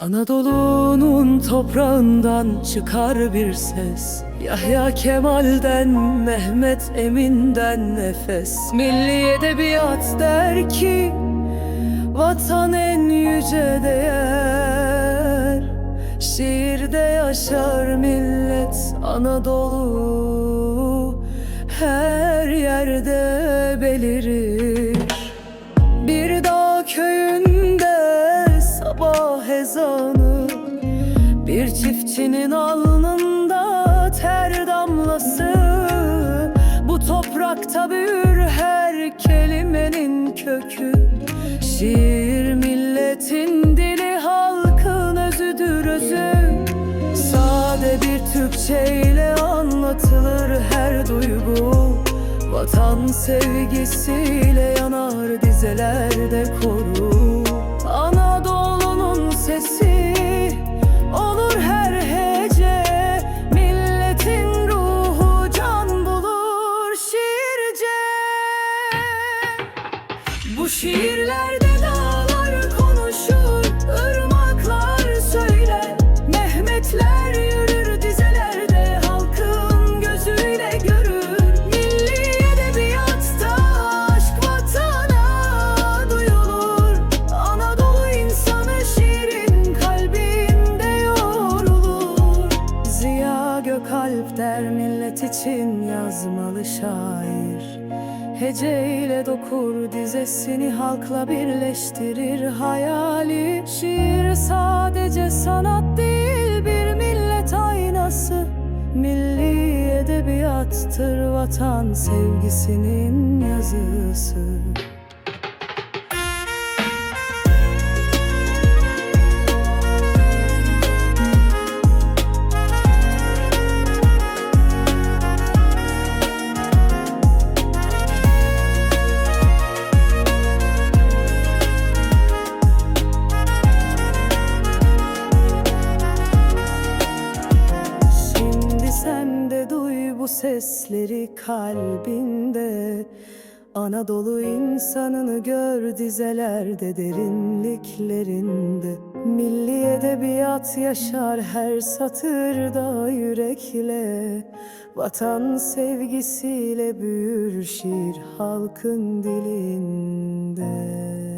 Anadolu'nun toprağından çıkar bir ses. Yahya Kemal'den, Mehmet Emin'den nefes. Milli edebiyat der ki Vatan en yüce değer. Şiirde yaşar millet Anadolu. Her yerde belirir Bir çiftçinin alnında ter damlası. Bu toprakta büyür her kelimenin kökü. Şiir milletin dili halkın özüdür özü. Sade bir Türkçeyle anlatılır her duygu. Vatan sevgisiyle yanar dizelerde koru bu şiirlerde Gökalp der millet için yazmalı şair. Heceyle dokur dizesini halkla birleştirir hayali. Şiir sadece sanat değil bir millet aynası. Milli edebiyattır vatan sevgisinin yazısı sesleri kalbinde. Anadolu insanını gör dizelerde derinliklerinde. Milli edebiyat yaşar her satırda yürekle. Vatan sevgisiyle büyür şiir halkın dilinde